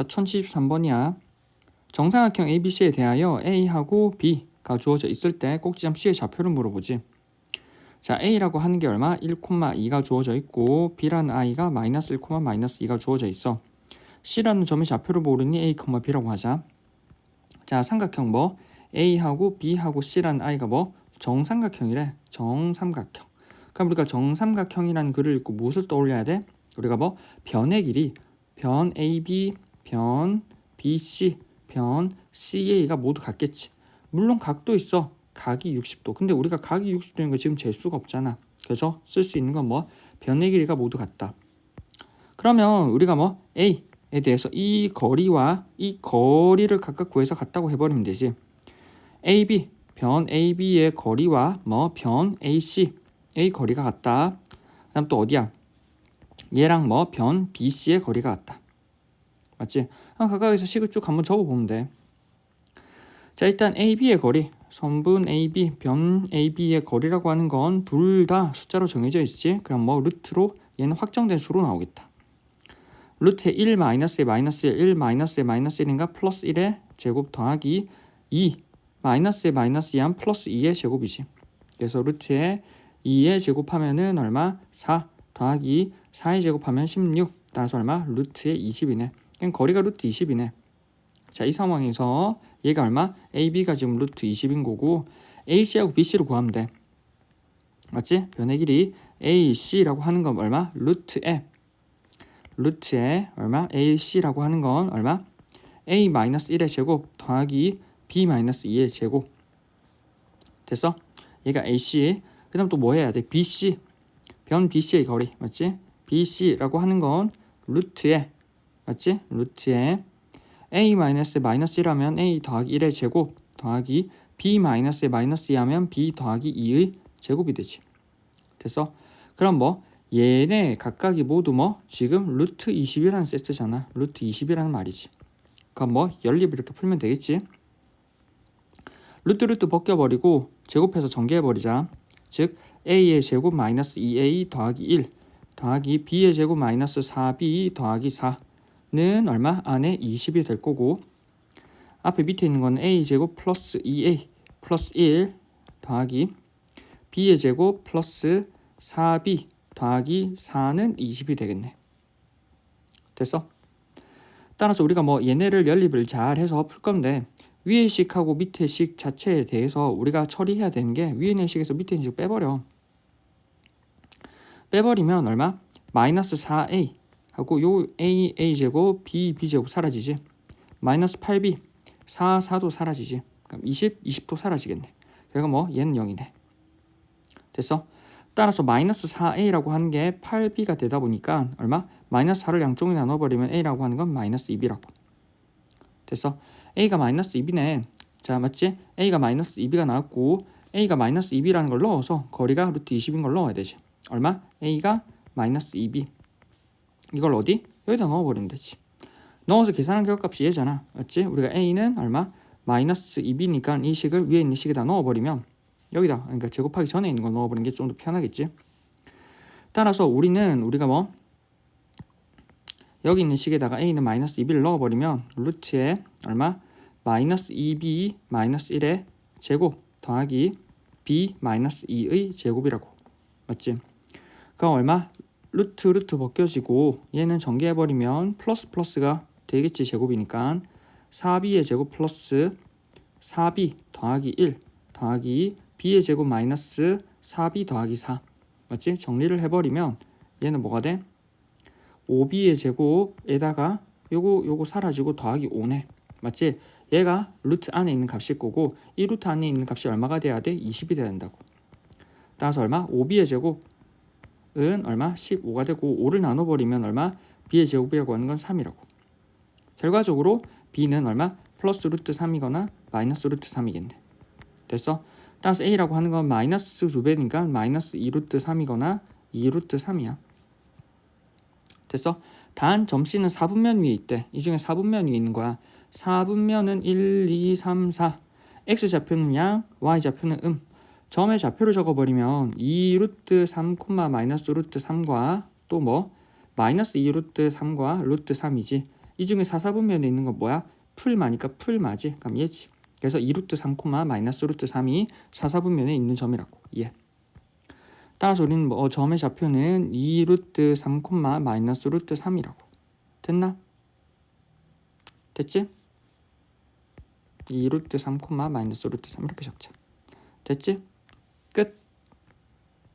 자, 1073번이야. 정삼각형 ABC에 대하여 A하고 B가 주어져 있을 때 꼭지점 C의 좌표를 물어보지. 자, A라고 하는 게 얼마? 1,2가 주어져 있고 B라는 i가 마이너스 1, 마이너스 2가 주어져 있어. C라는 점의 좌표를 모르니 A, B라고 하자. 자, 삼각형 뭐? A하고 B하고 C라는 i가 뭐? 정삼각형이래. 정삼각형. 그럼 우리가 정삼각형이라는 글을 읽고 무엇을 떠올려야 돼? 우리가 뭐? 변의 길이, 변 AB, 변 BC, 변 CA가 모두 같겠지. 물론 각도 있어. 각이 60도. 근데 우리가 각이 60도인 거 지금 잴 수가 없잖아. 그래서 쓸 수 있는 건 뭐? 변의 길이가 모두 같다. 그러면 우리가 뭐 A에 대해서 이 거리와 이 거리를 각각 구해서 같다고 해버리면 되지. AB 변 AB의 거리와 뭐 변 AC A 거리가 같다. 그다음 또 어디야? 얘랑 뭐 변 BC의 거리가 같다. 맞지? 각각에서 식을 쭉 한번 적어보면 돼. 자 일단 AB의 거리 선분 AB 변 AB의 거리라고 하는 건 둘 다 숫자로 정해져 있지. 그럼 뭐 루트로 얘는 확정된 수로 나오겠다. 루트의 1 마이너스의 마이너스 1, 1 마이너스의 마이너스 1인가 플러스 1의 제곱 더하기 2 마이너스의 마이너스 2한 플러스 2의 제곱이지. 그래서 루트의 2의 제곱하면은 얼마? 4 더하기 4의 제곱하면 16 따라서 얼마? 루트의 20이네. 그냥 거리가 루트 20이네. 자, 이 상황에서 얘가 얼마? AB가 지금 루트 20인 거고 AC하고 BC를 구하면 돼. 맞지? 변의 길이 AC라고 하는 건 얼마? 루트 에 루트 에 얼마? AC라고 하는 건 얼마? A-1의 제곱 더하기 B-2의 제곱 됐어? 얘가 AC 그 다음 또 뭐 해야 돼? BC 변 BC의 거리 맞지? BC라고 하는 건 루트 에 맞지? 루트에 a 마이너스 마이너스 1하면 a 더하기 1의 제곱 더하기 b 마이너스 마이너스 2하면 b 더하기 2의 제곱이 되지. 됐어? 그럼 뭐 얘네 각각이 모두 뭐 지금 루트 20이라는 세트잖아. 루트 20이라는 말이지. 그럼 뭐 연립 이렇게 풀면 되겠지. 루트 루트 벗겨버리고 제곱해서 전개해버리자. 즉 a의 제곱 마이너스 2a 더하기 1 더하기 b의 제곱 마이너스 4b 더하기 4 는 얼마? 안에 20이 될 거고 앞에 밑에 있는 건 a 제곱 플러스 2a 플러스 1 더하기 b의 제곱 플러스 4b 더하기 4는 20이 되겠네. 됐어? 따라서 우리가 뭐 얘네를 연립을 잘 해서 풀 건데 위의 식하고 밑의 식 자체에 대해서 우리가 처리해야 되는 게 있는 식에서 밑에 있는 식 빼버려. 빼버리면 얼마? 마이너스 4a 하고 요 a a 제곱 b b 제곱 사라지지. 마이너스 8b 4 4도 사라지지. 그럼 20 20도 사라지겠네. 그러니까 뭐 얘는 0이네. 됐어? 따라서 마이너스 4a라고 하는 게 8b가 되다 보니까 얼마? 마이너스 4를 양쪽에 나눠버리면 a라고 하는 건 마이너스 2b라고. 됐어? a가 마이너스 2b네. 자 맞지? a가 마이너스 2b가 나왔고 a가 마이너스 2b라는 걸 넣어서 거리가 루트 20인 걸 넣어야 되지. 얼마? a가 마이너스 2b. 이걸 어디? 여기다 넣어버리면 되지. 넣어서 계산한 결과값이 얘잖아. 맞지? 우리가 a는 얼마? 마이너스 2b니까 이 식을 위에 있는 식에다 넣어버리면 여기다 그러니까 제곱하기 전에 있는 걸 넣어버리는 게 좀 더 편하겠지. 따라서 우리는 우리가 뭐 여기 있는 식에다가 a는 마이너스 2b를 넣어버리면 루트에 얼마? 마이너스 2b 마이너스 1의 제곱 더하기 b 마이너스 2의 제곱이라고 맞지? 그럼 얼마? 루트 루트 벗겨지고 얘는 전개해버리면 플러스 플러스가 되겠지 제곱이니까 4b의 제곱 플러스 4b 더하기 1 더하기 b의 제곱 마이너스 4b 더하기 4 맞지? 정리를 해버리면 얘는 뭐가 돼? 5b의 제곱에다가 요거 요거 사라지고 더하기 5네 맞지? 얘가 루트 안에 있는 값일 거고 이 루트 안에 있는 값이 얼마가 돼야 돼? 20이 돼야 된다고 따라서 얼마? 5b의 제곱 은 얼마? 15가 되고 5를 나눠버리면 얼마? b의 제곱이라고 하는 건 3이라고 결과적으로 b는 얼마? 플러스 루트 3이거나 마이너스 루트 3이겠네 됐어? 따라서 a라고 하는 건 마이너스 2배니까 마이너스 2루트 3이거나 2루트 3이야. 됐어? 단 점씨는 4분면 위에 있대. 이 중에 4분면 위에 있는 거야. 4분면은 1, 2, 3, 4. x 좌표는 양, y 좌표는 음. 점의 좌표를 적어버리면 2 루트 3, 마이너스 루트 3과 또 뭐 마이너스 2 루트 3과 루트 3이지. 이 중에 4, 4분면에 있는 건 뭐야? 풀마니까 풀마지. 그럼 얘지. 그래서 2 루트 3, 마이너스 루트 3이 4, 4분면에 있는 점이라고. 예. 따라서 우리는 뭐 어, 점의 좌표는 2 루트 3, 마이너스 루트 3이라고. 됐나? 됐지? 2 루트 3, 마이너스 루트 3 이렇게 적자. 됐지? 끝.